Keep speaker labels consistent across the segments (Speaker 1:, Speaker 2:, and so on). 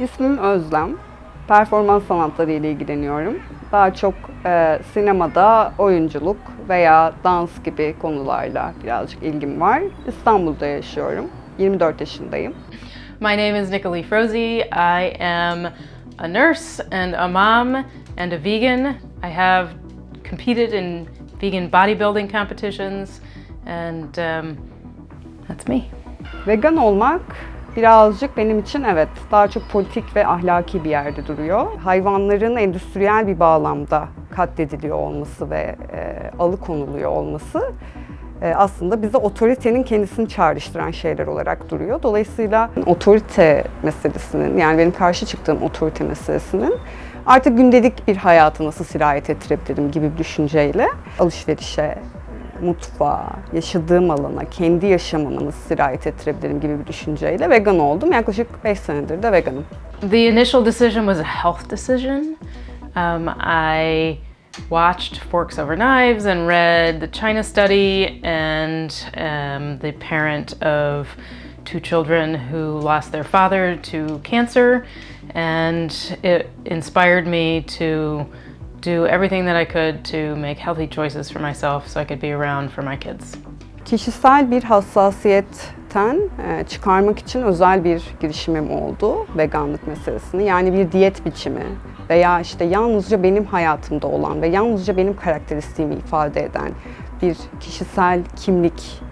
Speaker 1: İsmim Özlem. Performans sanatları ile ilgileniyorum. Daha çok e, sinemada oyunculuk veya dans gibi konularla birazcık ilgim var. İstanbul'da yaşıyorum. 24 yaşındayım.
Speaker 2: My name is Nicolee Frozy. I am a nurse and a mom and a vegan. I have competed in vegan bodybuilding competitions, and um, that's me.
Speaker 1: Vegan olmak birazcık benim için evet daha çok politik ve ahlaki bir yerde duruyor. Hayvanların endüstriyel bir bağlamda katlediliyor olması ve e, alıkonuluyor olması e, aslında bize otoritenin kendisini çağrıştıran şeyler olarak duruyor. Dolayısıyla otorite meselesinin yani benim karşı çıktığım otorite meselesinin artık gündelik bir hayatı nasıl sirayet ettirebilirim gibi bir düşünceyle alışverişe, mutfağa, yaşadığım alana, kendi nasıl sirayet ettirebilirim gibi bir düşünceyle vegan oldum. Yaklaşık 5 senedir de veganım.
Speaker 2: The initial decision was a health decision. Um, I watched Forks Over Knives and read the China study and um, the parent of two children who lost their father to cancer. And it inspired me to do everything that I could to make healthy choices for myself so I could be around for my kids.
Speaker 1: Kişisel bir hassasiyetten e, çıkarmak için özel bir girişimim oldu veganlık meselesini. Yani bir diyet biçimi veya işte yalnızca benim hayatımda olan ve yalnızca benim karakteristiğimi ifade eden bir kişisel kimlik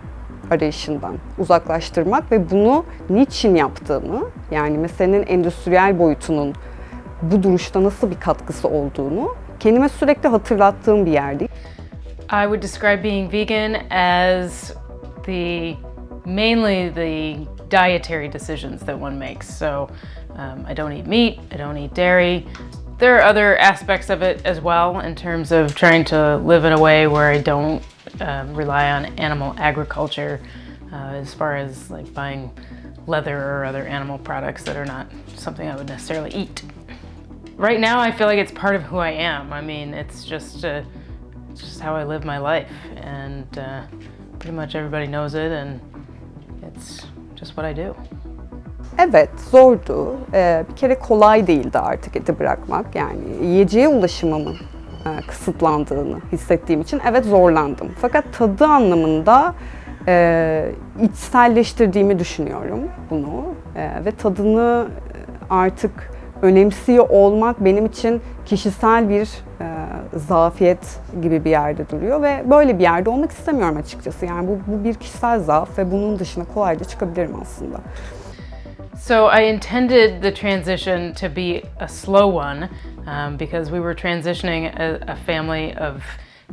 Speaker 1: arayışından uzaklaştırmak ve bunu niçin yaptığımı yani meselenin endüstriyel boyutunun bu duruşta nasıl bir katkısı olduğunu kendime sürekli hatırlattığım bir yerdi.
Speaker 2: I would describe being vegan as the mainly the dietary decisions that one makes. So um, I don't eat meat, I don't eat dairy. There are other aspects of it as well in terms of trying to live in a way where I don't um, rely on animal agriculture uh, as far as like buying leather or other animal products that are not something I would necessarily eat. Right now, I feel like it's part of who I am. I mean, it's just uh, just how I live my life, and uh, pretty much everybody knows it, and it's just what I do.
Speaker 1: Evet, zordu. Ee, bir kere kolay değildi artık eti bırakmak. Yani yiyeceğe ulaşımımın e, kısıtlandığını hissettiğim için evet zorlandım. Fakat tadı anlamında e, içselleştirdiğimi düşünüyorum bunu. E, ve tadını e, artık önemsiyor olmak benim için kişisel bir e, zafiyet gibi bir yerde duruyor ve böyle bir yerde olmak istemiyorum açıkçası. Yani bu, bu bir kişisel zaaf ve bunun dışına kolayca çıkabilirim aslında.
Speaker 2: So I intended the transition to be a slow one um, because we were transitioning a, a family of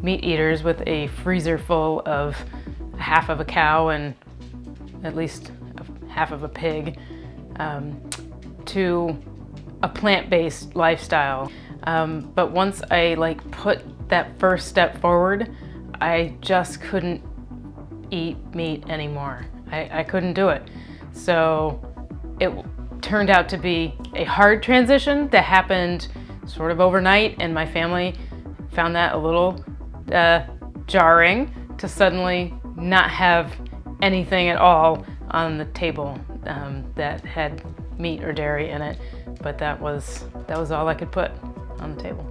Speaker 2: meat eaters with a freezer full of half of a cow and at least half of a pig um, to a plant-based lifestyle. Um, but once I like put that first step forward, I just couldn't eat meat anymore. I, I couldn't do it. So it turned out to be a hard transition that happened sort of overnight, and my family found that a little uh, jarring to suddenly not have anything at all on the table um, that had meat or dairy in it. But that was that was all I could put on the table.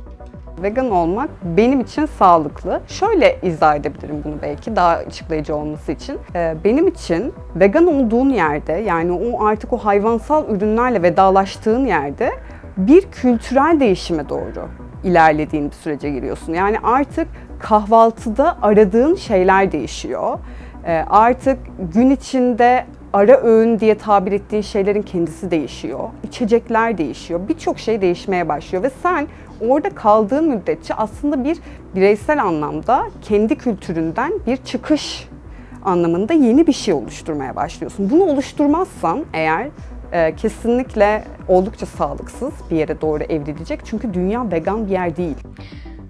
Speaker 1: Vegan olmak benim için sağlıklı. Şöyle izah edebilirim bunu belki daha açıklayıcı olması için. Ee, Benim için vegan olduğun yerde yani o artık o hayvansal ürünlerle vedalaştığın yerde bir kültürel değişime doğru ilerlediğin bir sürece giriyorsun. Yani artık kahvaltıda aradığın şeyler değişiyor. Ee, Artık gün içinde ara öğün diye tabir ettiğin şeylerin kendisi değişiyor. İçecekler değişiyor. Birçok şey değişmeye başlıyor ve sen orada kaldığın müddetçe aslında bir bireysel anlamda kendi kültüründen bir çıkış anlamında yeni bir şey oluşturmaya başlıyorsun. Bunu oluşturmazsan eğer e, kesinlikle oldukça sağlıksız bir yere doğru evrilecek. Çünkü dünya vegan bir yer değil.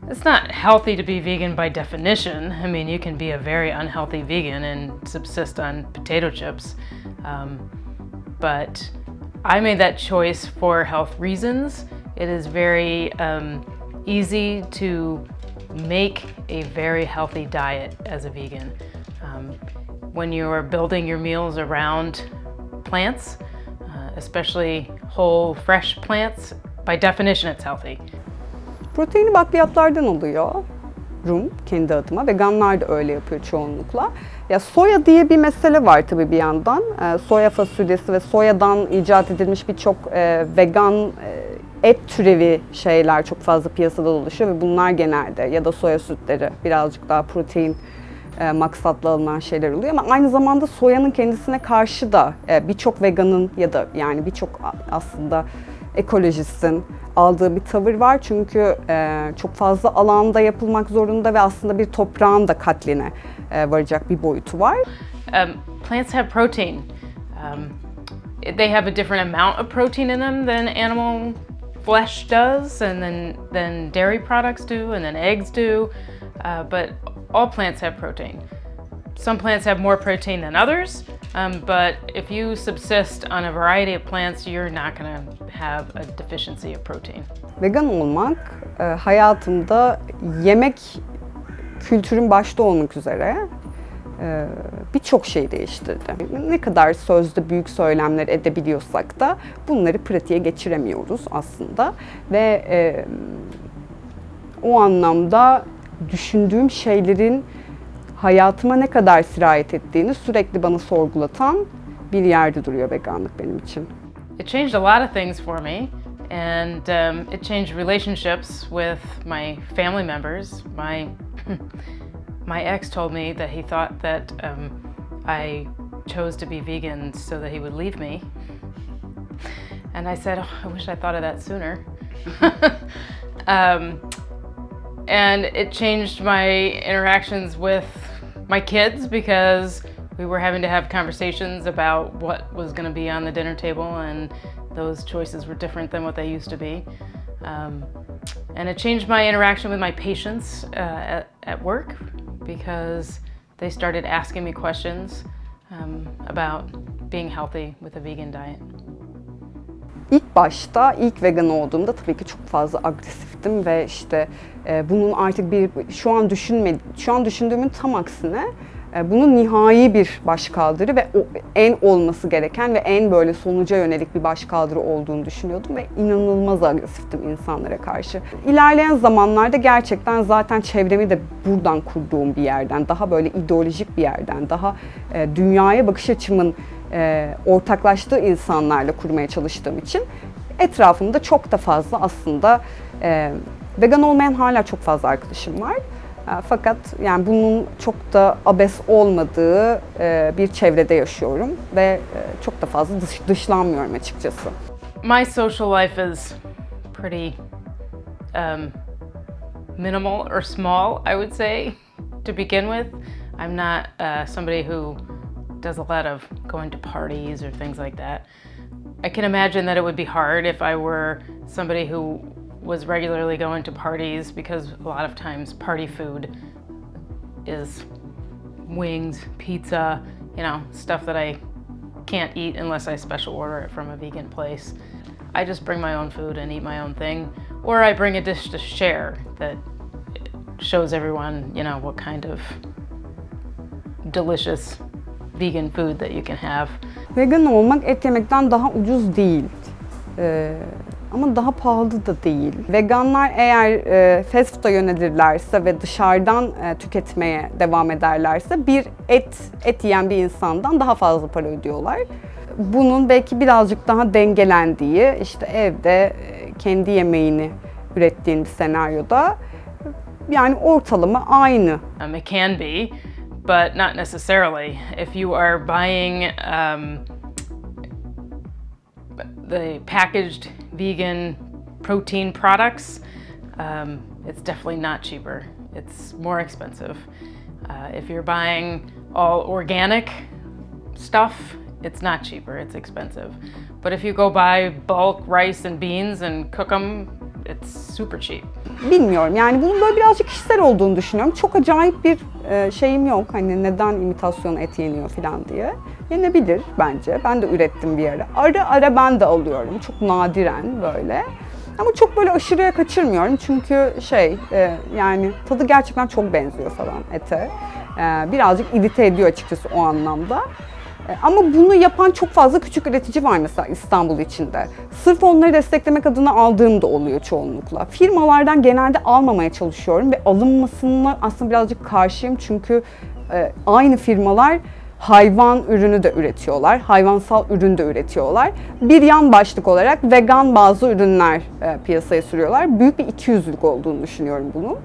Speaker 2: It's not healthy to be vegan by definition. I mean, you can be a very unhealthy vegan and subsist on potato chips. Um, but I made that choice for health reasons. It is very um, easy to make a very healthy diet as a vegan. Um, when you are building your meals around plants, uh, especially whole, fresh plants, by definition, it's healthy.
Speaker 1: Proteini bakliyatlardan alıyor. Rum kendi adıma. Veganlar da öyle yapıyor çoğunlukla. Ya soya diye bir mesele var tabii bir yandan. Ee, soya fasulyesi ve soyadan icat edilmiş birçok e, vegan e, et türevi şeyler çok fazla piyasada dolaşıyor ve bunlar genelde ya da soya sütleri birazcık daha protein e, maksatlı alınan şeyler oluyor ama aynı zamanda soyanın kendisine karşı da e, birçok veganın ya da yani birçok aslında ekolojistin aldığı bir tavır var çünkü e, çok fazla alanda yapılmak zorunda ve aslında bir toprağın da katline e, varacak bir boyutu var.
Speaker 2: Um, plants have protein. Um, they have a different amount of protein in them than animal flesh does, and then than dairy products do, and then eggs do. Uh, but all plants have protein. Some plants have more protein than others, um, but if you subsist on a variety of plants, you're not going to have a deficiency of protein.
Speaker 1: Vegan olmak e, hayatımda yemek kültürün başta olmak üzere e, birçok şey değiştirdi. Ne kadar sözde büyük söylemler edebiliyorsak da bunları pratiğe geçiremiyoruz aslında ve e, o anlamda düşündüğüm şeylerin hayatıma ne kadar sirayet ettiğini sürekli bana sorgulatan bir yerde duruyor veganlık benim için.
Speaker 2: It changed a lot of things for me, and um, it changed relationships with my family members. My my ex told me that he thought that um, I chose to be vegan so that he would leave me, and I said, oh, I wish I thought of that sooner. um, and it changed my interactions with my kids because we were having to have conversations about what was going to be on the dinner table, and those choices were different than what they used to be. Um, and it changed my interaction with my patients uh, at, at work because they started asking me questions um, about being healthy with a vegan diet.
Speaker 1: İlk başta, ilk vegan olduğumda tabii ki çok fazla agresiftim ve işte e, bunun artık bir şu an düşünme, şu an düşündüğümün tam aksine e, bunun nihai bir başkaldırı ve o en olması gereken ve en böyle sonuca yönelik bir başkaldırı olduğunu düşünüyordum ve inanılmaz agresiftim insanlara karşı. İlerleyen zamanlarda gerçekten zaten çevremi de buradan kurduğum bir yerden, daha böyle ideolojik bir yerden, daha e, dünyaya bakış açımın e, ortaklaştığı insanlarla kurmaya çalıştığım için etrafımda çok da fazla aslında e, vegan olmayan hala çok fazla arkadaşım var. E, fakat yani bunun çok da abes olmadığı e, bir çevrede yaşıyorum ve e, çok da fazla dış, dışlanmıyorum açıkçası.
Speaker 2: My social life is pretty um, minimal or small, I would say, to begin with. I'm not uh, somebody who does a lot of going to parties or things like that. I can imagine that it would be hard if I were somebody who was regularly going to parties because a lot of times party food is wings, pizza, you know, stuff that I can't eat unless I special order it from a vegan place. I just bring my own food and eat my own thing, or I bring a dish to share that shows everyone, you know, what kind of delicious vegan food that you can have.
Speaker 1: Vegan olmak et yemekten daha ucuz değil. Ee, ama daha pahalı da değil. Veganlar eğer e, fast food'a yönelirlerse ve dışarıdan e, tüketmeye devam ederlerse bir et et yiyen bir insandan daha fazla para ödüyorlar. Bunun belki birazcık daha dengelendiği, işte evde e, kendi yemeğini ürettiğin bir senaryoda yani ortalama aynı
Speaker 2: Um, it can be, but not necessarily. If you are buying um, the packaged vegan protein products, um, it's definitely not cheaper. It's more expensive. Uh, if you're buying all organic stuff, it's not cheaper, it's expensive. But if you go buy bulk rice and beans and cook them, it's super cheap.
Speaker 1: Bilmiyorum yani bunun böyle birazcık kişisel olduğunu düşünüyorum. Çok acayip bir e, şeyim yok hani neden imitasyon et yeniyor falan diye. Yenebilir bence. Ben de ürettim bir ara. Ara ara ben de alıyorum. Çok nadiren böyle. Ama çok böyle aşırıya kaçırmıyorum çünkü şey e, yani tadı gerçekten çok benziyor falan ete. E, birazcık irite ediyor açıkçası o anlamda. E, Ama bunu yapan çok fazla küçük üretici var mesela İstanbul içinde. Sırf onları desteklemek adına aldığım da oluyor çoğunlukla. Firmalardan genelde almamaya çalışıyorum ve alınmasına aslında birazcık karşıyım çünkü e, aynı firmalar hayvan ürünü de üretiyorlar, hayvansal ürün de üretiyorlar. Bir yan başlık olarak vegan bazı ürünler e, piyasaya sürüyorlar. Büyük bir ikiyüzlülük olduğunu düşünüyorum bunun.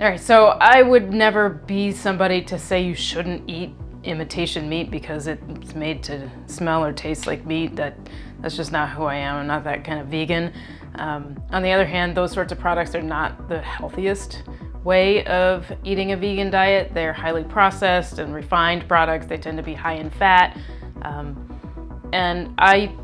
Speaker 2: All right, so I would never be somebody to say you shouldn't eat imitation meat because it's made to smell or taste like meat. That that's just not who I am. I'm not that kind of vegan. Um, on the other hand, those sorts of products are not the healthiest way of eating a vegan diet. They're highly processed and refined products. They tend to be high in fat, um, and I,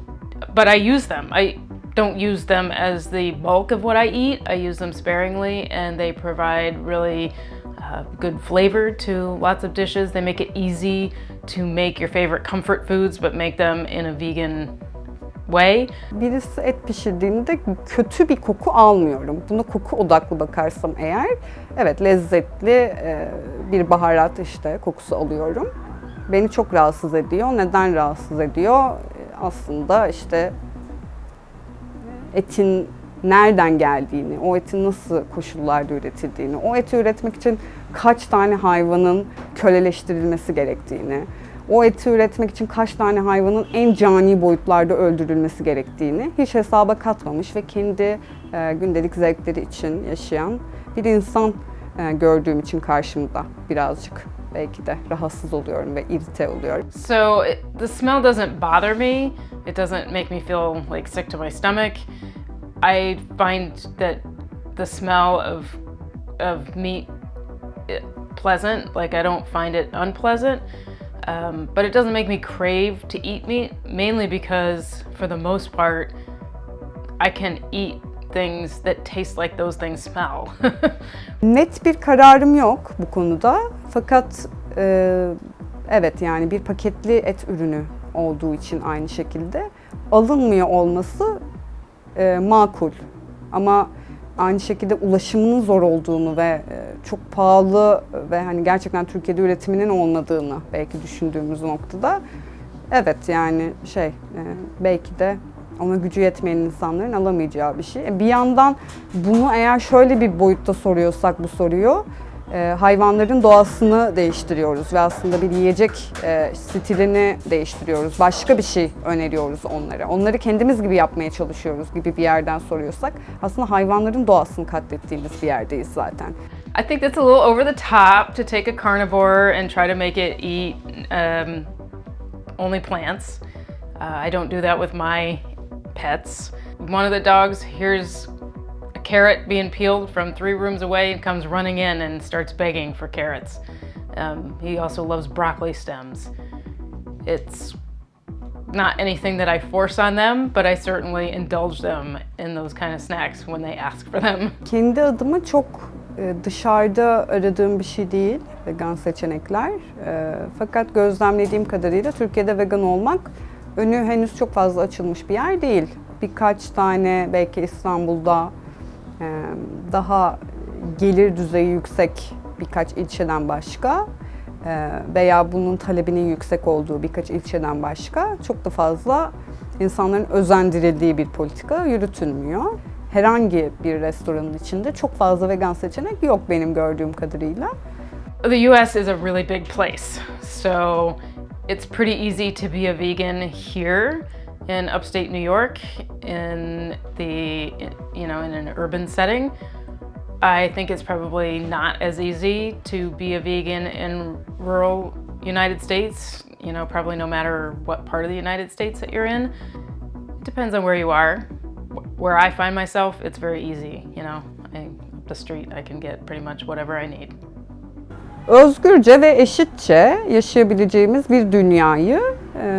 Speaker 2: but I use them. I don't use them as the bulk of what I eat. I use them sparingly, and they provide really uh, good flavor to lots of dishes. They make it easy to make your favorite comfort foods, but make them in a vegan way.
Speaker 1: Birisi et pişirdiğinde kötü bir koku almıyorum. Buna koku odaklı bakarsam eğer, evet lezzetli e, bir baharat işte kokusu alıyorum. Beni çok rahatsız ediyor. Neden rahatsız ediyor? E, Aslında işte etin nereden geldiğini, o etin nasıl koşullarda üretildiğini, o eti üretmek için kaç tane hayvanın köleleştirilmesi gerektiğini, o eti üretmek için kaç tane hayvanın en cani boyutlarda öldürülmesi gerektiğini hiç hesaba katmamış ve kendi e, gündelik zevkleri için yaşayan bir insan e, gördüğüm için karşımda birazcık belki de rahatsız oluyorum ve irite oluyorum.
Speaker 2: So it, the smell doesn't bother me. It doesn't make me feel like sick to my stomach. I find that the smell of of meat eh, pleasant. Like I don't find it unpleasant. Um, but it doesn't make me crave to eat meat, mainly because for the most part, I can eat things that taste like those things smell.
Speaker 1: Net bir kararım yok bu konuda. Fakat e, evet yani bir paketli et ürünü olduğu için aynı şekilde alınmıyor olması e, makul. Ama aynı şekilde ulaşımının zor olduğunu ve e, çok pahalı ve hani gerçekten Türkiye'de üretiminin olmadığını belki düşündüğümüz noktada evet yani şey e, belki de ona gücü yetmeyen insanların alamayacağı bir şey. E, Bir yandan bunu eğer şöyle bir boyutta soruyorsak bu soruyu e, hayvanların doğasını değiştiriyoruz ve aslında bir yiyecek e, stilini değiştiriyoruz. Başka bir şey öneriyoruz onlara. Onları kendimiz gibi yapmaya çalışıyoruz gibi bir yerden soruyorsak aslında hayvanların doğasını katlettiğimiz bir yerdeyiz zaten.
Speaker 2: I think that's a little over the top to take a carnivore and try to make it eat um, only plants. Uh, I don't do that with my pets. One of the dogs hears a carrot being peeled from three rooms away and comes running in and starts begging for carrots. Um, he also loves broccoli stems. It's not anything that I force on them, but I certainly indulge them in those kind of snacks when they ask for them.
Speaker 1: Kendi adıma çok e, dışarıda aradığım bir şey değil vegan seçenekler. E, Fakat gözlemlediğim kadarıyla Türkiye'de vegan olmak önü henüz çok fazla açılmış bir yer değil. Birkaç tane belki İstanbul'da daha gelir düzeyi yüksek birkaç ilçeden başka e, veya bunun talebinin yüksek olduğu birkaç ilçeden başka çok da fazla insanların özendirildiği bir politika yürütülmüyor. Herhangi bir restoranın içinde çok fazla vegan seçenek yok benim gördüğüm kadarıyla.
Speaker 2: The US is a really big place, so it's pretty easy to be a vegan here in upstate New York in the you know in an urban setting. I think it's probably not as easy to be a vegan in rural United States, you know, probably no matter what part of the United States that you're in. It depends on where you are. Where I find myself, it's very easy, you know. I, up the street, I can get pretty much whatever I need.
Speaker 1: Özgürce ve eşitçe yaşayabileceğimiz bir dünyayı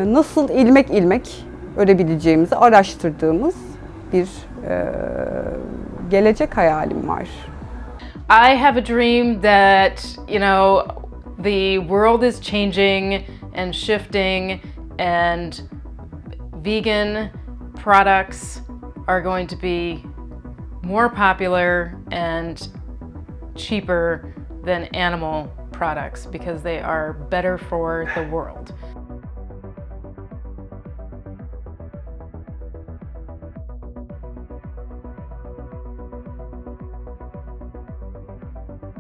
Speaker 1: nasıl ilmek ilmek örebileceğimizi araştırdığımız bir e, gelecek hayalim var.
Speaker 2: I have a dream that, you know, the world is changing and shifting, and vegan products are going to be more popular and cheaper than animal products because they are better for the world.